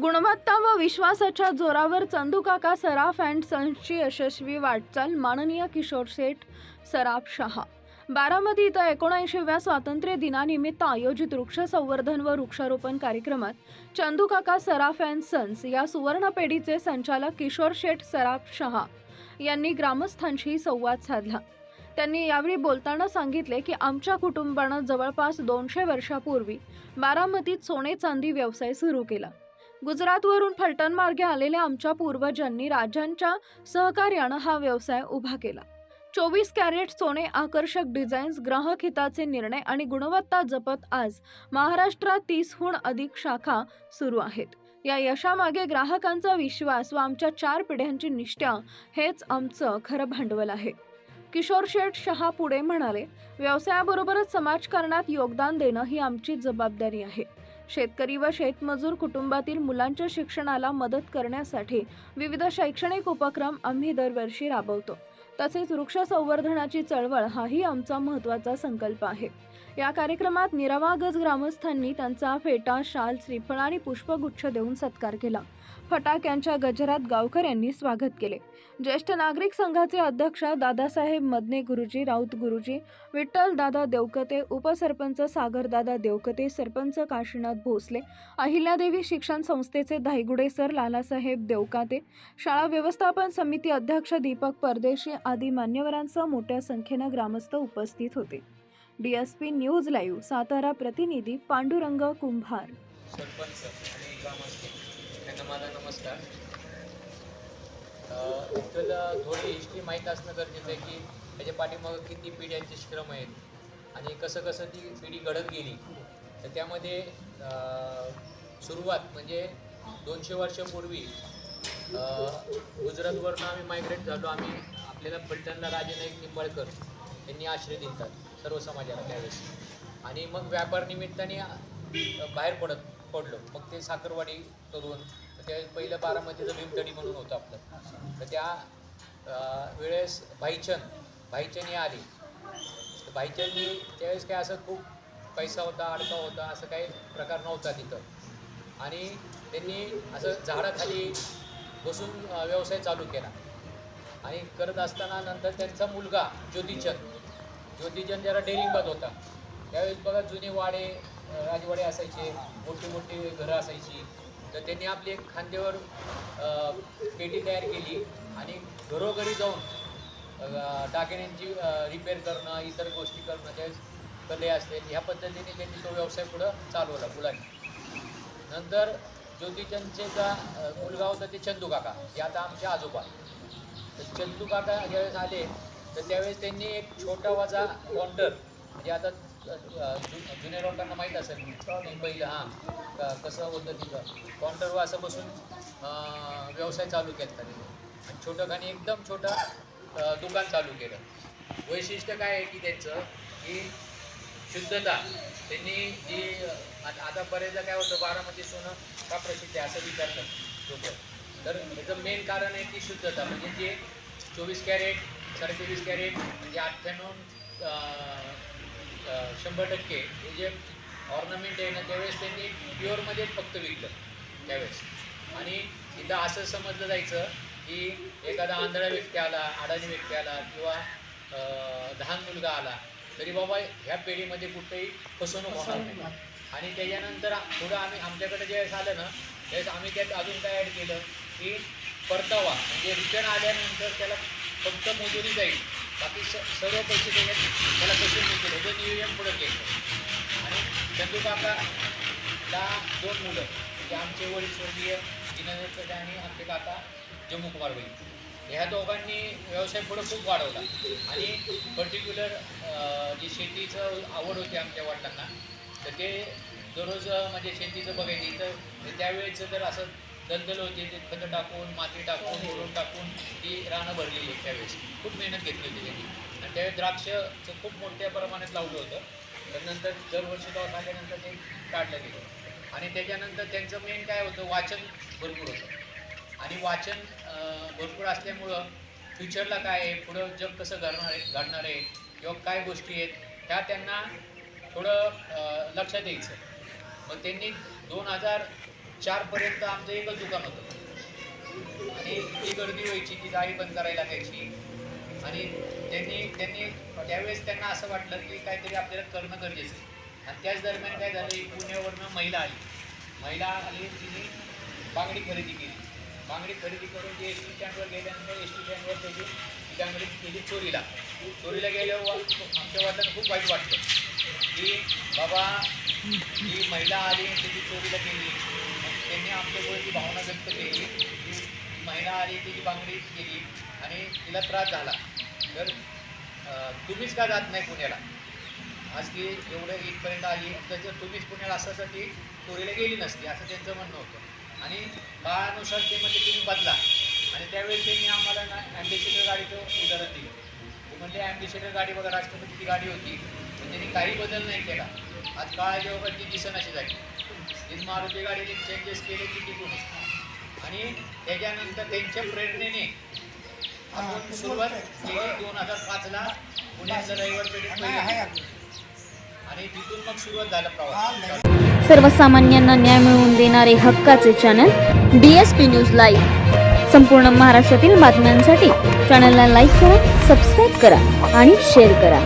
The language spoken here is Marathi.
गुणवत्ता व विश्वासाच्या जोरावर चंदूकाका सराफ अँड सन्सची यशस्वी वाटचाल माननीय किशोर शेठ सराफ शहा. बारामती इथं एकोणऐंशीव्या स्वातंत्र्य दिनानिमित्त आयोजित वृक्ष संवर्धन व वृक्षारोपण कार्यक्रमात चंदूकाका सराफ अँड सन्स या सुवर्ण पेढीचे संचालक किशोर शेठ सराफ शहा यांनी ग्रामस्थांशी संवाद साधला. त्यांनी यावेळी बोलताना सांगितले की आमच्या कुटुंबानं जवळपास दोनशे वर्षापूर्वी बारामतीत सोने चांदी व्यवसाय सुरू केला. गुजरातवरून फलटण मार्गे आलेल्या आमच्या पूर्वजांनी राजांच्या सहकार्यानं हा व्यवसाय उभा केला. चोवीस कॅरेट सोने आकर्षक डिझाईन्स ग्राहक हिताचे निर्णय आणि गुणवत्ता जपत आज महाराष्ट्रात तीसहून अधिक शाखा सुरू आहेत. या यशामागे ग्राहकांचा विश्वास व आमच्या चार पिढ्यांची निष्ठा हेच आमचं खरं भांडवल आहे. किशोर शेठ शहा पुढे म्हणाले व्यवसायाबरोबरच समाजकारणात योगदान देणं ही आमची जबाबदारी आहे. शेतकरी व शेतमजूर कुटुंबातील मुलांच्या शिक्षणाला मदत करण्यासाठी विविध शैक्षणिक उपक्रम आम्ही दरवर्षी राबवतो. तसेच वृक्ष संवर्धनाची चळवळ हाही आमचा महत्त्वाचा संकल्प आहे. या कार्यक्रमात निरावागज ग्रामस्थांनी त्यांचा फेटा शाल श्रीफळ आणि पुष्पगुच्छ देऊन सत्कार केला. फटाक्यांच्या गजरात गावकऱ्यांनी स्वागत केले. ज्येष्ठ नागरिक संघाचे अध्यक्ष दादासाहेब मदने गुरुजी राऊत गुरुजी विठ्ठल दादा देवकते उपसरपंच सागरदादा देवकते सरपंच काशीनाथ भोसले अहिल्यादेवी शिक्षण संस्थेचे धायगुडे सर लालासाहेब देवकाते शाळा व्यवस्थापन समिती अध्यक्ष दीपक परदेशी आदी मान्यवरांसह मोठ्या संख्येनं ग्रामस्थ उपस्थित होते. डीएसपी न्यूज लाईव्ह सातारा प्रतिनिधी पांडुरंग कुंभार. सरपंच आणि माझा नमस्कार. अ, थोडी हिस्ट्री माहीत असणं गरजेचं आहे की त्याच्या पाठीमागं किती पिढ्यांचे श्रम आहेत आणि कसं कसं ती पिढी घडत गेली. तर त्यामध्ये सुरुवात म्हणजे दोनशे वर्षापूर्वी गुजरातवरनं आम्ही मायग्रेट झालो. आम्ही आपल्याला फलटणला राजेनाईक निंबाळकर यांनी आश्रय दिलतात सर्व समाजाला त्यावेळेस. आणि मग व्यापार निमित्ताने बाहेर पडत पडलो. मग ते साखरवाडी करून त्यावेळेस पहिलं बारामतीचं भीमतडी म्हणून होतं आपलं. तर त्या वेळेस भाईचंद भाईचंद आली. तर भाईचंदनी त्यावेळेस काय असं खूप पैसा होता अडका होता असं काही प्रकार नव्हता तिथं. आणि त्यांनी असं झाडाखाली बसून व्यवसाय चालू केला. आणि करत असताना नंतर त्यांचा मुलगा ज्योतिचंद ज्योतिचंद जरा डेअरिंगबाद होता. त्यावेळेस बघा जुने वाडे राजवाडे असायचे मोठी मोठी घरं असायची. तर त्यांनी आपली एक खांद्यावर पेटी तयार केली आणि घरोघरी जाऊन दागिन्यांची रिपेअर करणं इतर गोष्टी करणं त्यावेळेस कले असतील ह्या पद्धतीने त्यांनी तो व्यवसाय पुढं चालवला मुलांनी नंतर ज्योतिचंदचे का मुलगा होता ते चंदू काका हे आता आमचे आजोबा तर चंदू काका ज्यावेळेस आले तर त्यावेळेस त्यांनी एक छोटा वाजा काउंटर म्हणजे आता जुन्या लोकांना माहीत असेल. मुंबईला हां. कसं होतं तिथं? काउंटरवर असं बसून व्यवसाय चालू केला त्यांनी. आणि छोटं खाणी एकदम छोटं दुकान चालू केलं. वैशिष्ट्य काय आहे की त्यांचं? की शुद्धता. त्यांनी जी आता आता बरेचदा काय होतं बारामती सोनं का प्रसिद्ध आहे असं विचारतात लोक. तर त्याचं मेन कारण आहे की शुद्धता. म्हणजे जे चोवीस कॅरेट साडेचोवीस कॅरेट म्हणजे अठ्ठ्याण्णव शंभर टक्के हे जे ऑर्नामेंट आहे ना त्यावेळेस त्यांनी प्युअरमध्ये फक्त विकलं त्यावेळेस. आणि इथं असं समजलं जायचं की एखादा आंधळा व्यक्ती आला अडाणी व्यक्ती आला किंवा लहान मुलगा आला तरी बाबा ह्या पिढीमध्ये कुठेही फसवणूक होणार नाही. आणि त्याच्यानंतर पुढं आम्ही आमच्याकडे ज्यावेळेस आलं ना त्यावेळेस आम्ही त्यात अजून काय ॲड केलं की परतावा म्हणजे रिटर्न आल्यानंतर त्याला फक्त मजुरी जाईल. बाकी स सर्व पैसे देण्यात त्याला पैसे मिळतील हे नियोजन पुढं केलं. आणि चंदू काकाला दोन मुलं म्हणजे आमचे वडील स्वर्गीय दिनदत्त आणि आमचे काका जम्मू कुमार वैद्य ह्या दोघांनी व्यवसाय पुढं खूप वाढवला. आणि पर्टिक्युलर जी शेतीचं आवड होती आमच्या वडिलांना तर ते दररोज म्हणजे शेतीचं बघायची. तर त्यावेळेचं जर असं दलदल होते ते खतं टाकून माती टाकून ओढून टाकून ती रानं भरलेली होती त्यावेळेस. खूप मेहनत घेतली होती त्यांनी. आणि त्यावेळेस द्राक्षचं खूप मोठ्या प्रमाणात लावलं होतं. तर नंतर दरवर्षी गाव आल्यानंतर ते काढलं गेलं. आणि त्याच्यानंतर त्यांचं मेन काय होतं वाचन भरपूर होतं. आणि वाचन भरपूर असल्यामुळं फ्युचरला काय आहे पुढं जग कसं घडणार आहे घडणार आहे किंवा काय गोष्टी आहेत ह्या त्यांना थोडं लक्ष द्यायचं मग त्यांनी दोन हजार चारपर्यंत आमचं एकच दुकान होतं. आणि इतकी गर्दी व्हायची की गाडी बंद करायला लागायची. आणि त्यांनी त्यांनी त्यावेळेस त्यांना असं वाटलं की काहीतरी आपल्याला करणं गरजेचं आहे. आणि त्याच दरम्यान काय झालं पुण्यावरनं महिला आली. महिला आली तिने बांगडी खरेदी केली. बांगडी खरेदी करून ती एस टी स्टँडवर गेल्यानंतर एस टी स्टँडवर त्याची ती बांगडी केली चोरीला. चोरीला गेल्यावर आमच्या वाटलं खूप वाईट वाटतं की बाबा ही महिला आली आणि त्याची चोरीला गेली. त्यांनी आमच्यामुळे ती भावना व्यक्त केली. की महिला आली तिची बांगडी केली आणि तिला त्रास झाला. तर तुम्हीच का जात नाही पुण्याला? आज ती एवढं इथपर्यंत आली तर जर तुम्हीच पुण्याला असण्यासाठी चोरीला गेली नसती असं त्यांचं म्हणणं होतं. आणि काळानुसार ते म्हणजे तुम्ही बदला. आणि त्यावेळेस त्यांनी आम्हाला ना ॲम्बेसिडर गाडीचं उदाहरण दिलं. ते म्हणजे ॲम्बेसिडर गाडी बघा राष्ट्रपतीची गाडी होती पण त्यांनी काही बदल नाही केला. आज काळाच्या वगैरे ती दिसन अशी झाली. ती मारुती गाडीने चेंजेस केले की टिकून आणि त्याच्यानंतर त्यांच्या प्रेरणेने आपण सुरुवात केली दोन हजार पाचला. पुण्याचं रविवार पहिली. आणि तिथून मग सुरुवात झाला प्रवास. सर्वसामान्यांना न्याय मिळवून देणारे हक्काचे channel D S P news live संपूर्ण महाराष्ट्रातील बातम्यांसाठी चॅनलला लाईक करा सबस्क्राईब करा आणि शेअर करा.